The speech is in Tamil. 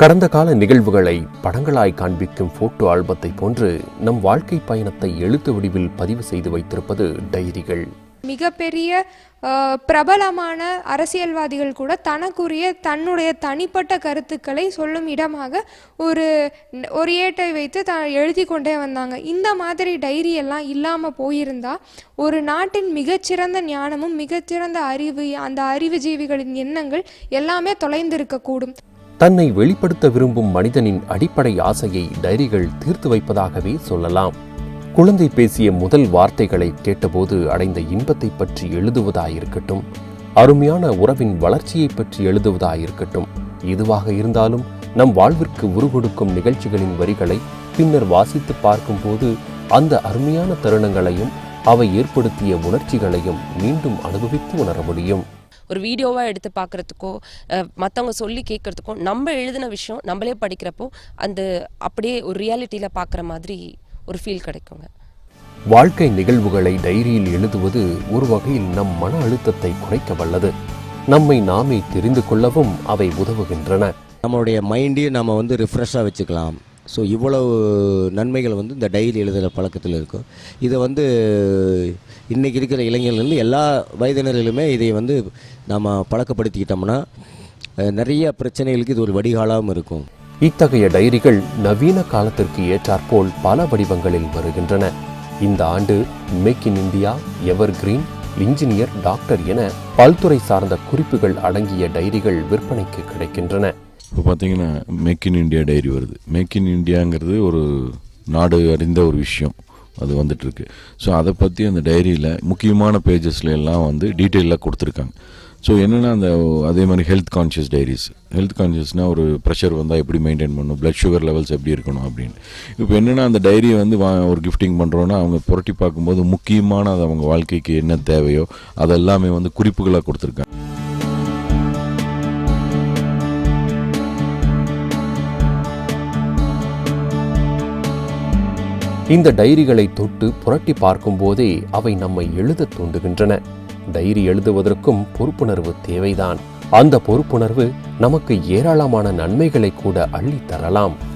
கடந்த கால நிகழ்வுகளை படங்களாய் காண்பிக்கும் போட்டோ ஆல்பத்தை போன்று நம் வாழ்க்கை பயணத்தை எழுத்து வடிவில் பதிவு செய்து வைத்திருப்பது டைரிகள். மிகப்பெரிய பிரபலமான அரசியல்வாதிகள் கூட தனக்குரிய தன்னுடைய தனிப்பட்ட கருத்துக்களை சொல்லும் இடமாக ஒரு ஒரு ஏட்டை வைத்து த எழுதி கொண்டே வந்தாங்க. இந்த மாதிரி டைரி எல்லாம் இல்லாமல் போயிருந்தா ஒரு நாட்டின் மிகச்சிறந்த ஞானமும் மிகச்சிறந்த அறிவு அந்த அறிவுஜீவிகளின் எண்ணங்கள் எல்லாமே தொலைந்திருக்கக்கூடும். தன்னை வெளிப்படுத்த விரும்பும் மனிதனின் அடிப்படை ஆசையை டைரிகள் தீர்த்து வைப்பதாகவே சொல்லலாம். குழந்தை பேசிய முதல் வார்த்தைகளை கேட்டபோது அடைந்த இன்பத்தை பற்றி எழுதுவதாயிருக்கட்டும் அருமையான உறவின் வளர்ச்சியை பற்றி எழுதுவதாயிருக்கட்டும். எதுவாக இருந்தாலும் நம் வாழ்விற்கு உருகொடுக்கும் நிகழ்ச்சிகளின் வரிகளை பின்னர் வாசித்து பார்க்கும்போது அந்த அருமையான தருணங்களையும் அவை ஏற்படுத்திய உணர்ச்சிகளையும் மீண்டும் அனுபவித்து உணர முடியும் ஒரு வீடியோவாக எடுத்து பார்க்குறதுக்கோ மற்றவங்க சொல்லி கேட்குறதுக்கோ நம்ம எழுதின விஷயம் நம்மளே படிக்கிறப்போ அந்த அப்படியே ஒரு ரியாலிட்டியில் பார்க்குற மாதிரி ஒரு ஃபீல் கிடைக்குங்க. வாழ்க்கை நிகழ்வுகளை டைரியில் எழுதுவது ஒரு வகையில் நம் மன அழுத்தத்தை குறைக்க வல்லது. நம்மை நாமே தெரிந்து கொள்ளவும் அவை உதவுகின்றன. நம்மளுடைய மைண்டையும் நம்ம வந்து ரிஃப்ரெஷ்ஷாக வச்சுக்கலாம். ஸோ இவ்வளவு நன்மைகள் வந்து இந்த டைரி எழுதுகிற பழக்கத்தில் இருக்கும் இதை வந்து இன்றைக்கி இருக்கிற இளைஞர்கள் எல்லா வயதினர்களுமே இதை வந்து நம்ம பழக்கப்படுத்திக்கிட்டோம்னா நிறைய பிரச்சனைகளுக்கு இது ஒரு வடிகாலாகவும் இருக்கும். இத்தகைய டைரிகள் நவீன காலத்திற்கு ஏற்றாற்போல் பல வடிவங்களில் வருகின்றன. இந்த ஆண்டு make in India evergreen engineer doctor என பல்துறை சார்ந்த குறிப்புகள் அடங்கிய டைரிகள் விற்பனைக்கு கிடைக்கின்றன. இப்போ பார்த்தீங்கன்னா மேக் இன் இண்டியா டைரி வருது. மேக் இன் இண்டியாங்கிறது ஒரு நாடு அறிந்த ஒரு விஷயம். அது வந்துட்டுருக்கு. ஸோ அதை பற்றி அந்த டைரியில் முக்கியமான பேஜஸ்ல எல்லாம் வந்து டீட்டெயிலாக கொடுத்துருக்காங்க. ஸோ என்னென்னா அந்த அதே மாதிரி ஹெல்த் கான்ஷியஸ் டைரிஸ் ஹெல்த் கான்ஷியஸ்னால் ஒரு ப்ரெஷர் வந்தால் எப்படி மெயின்டைன் பண்ணணும்? ப்ளட் சுகர் லெவல்ஸ் எப்படி இருக்கணும் அப்படின்னு. இப்போ என்னென்னா அந்த டைரியை வந்து வா ஒரு கிஃப்டிங் பண்ணுறோன்னா அவங்க புரட்டி பார்க்கும்போது முக்கியமான அது அவங்க வாழ்க்கைக்கு என்ன தேவையோ அதெல்லாமே வந்து குறிப்புகளாக கொடுத்துருக்காங்க. இந்த டைரிகளை தொட்டு புரட்டி பார்க்கும்போதே அவை நம்மை எழுதத் தூண்டுகின்றன. டைரி எழுதுவதற்கும் பொறுப்புணர்வு தேவைதான். அந்த பொறுப்புணர்வு நமக்கு ஏராளமான நன்மைகளை கூட அள்ளித் தரலாம்.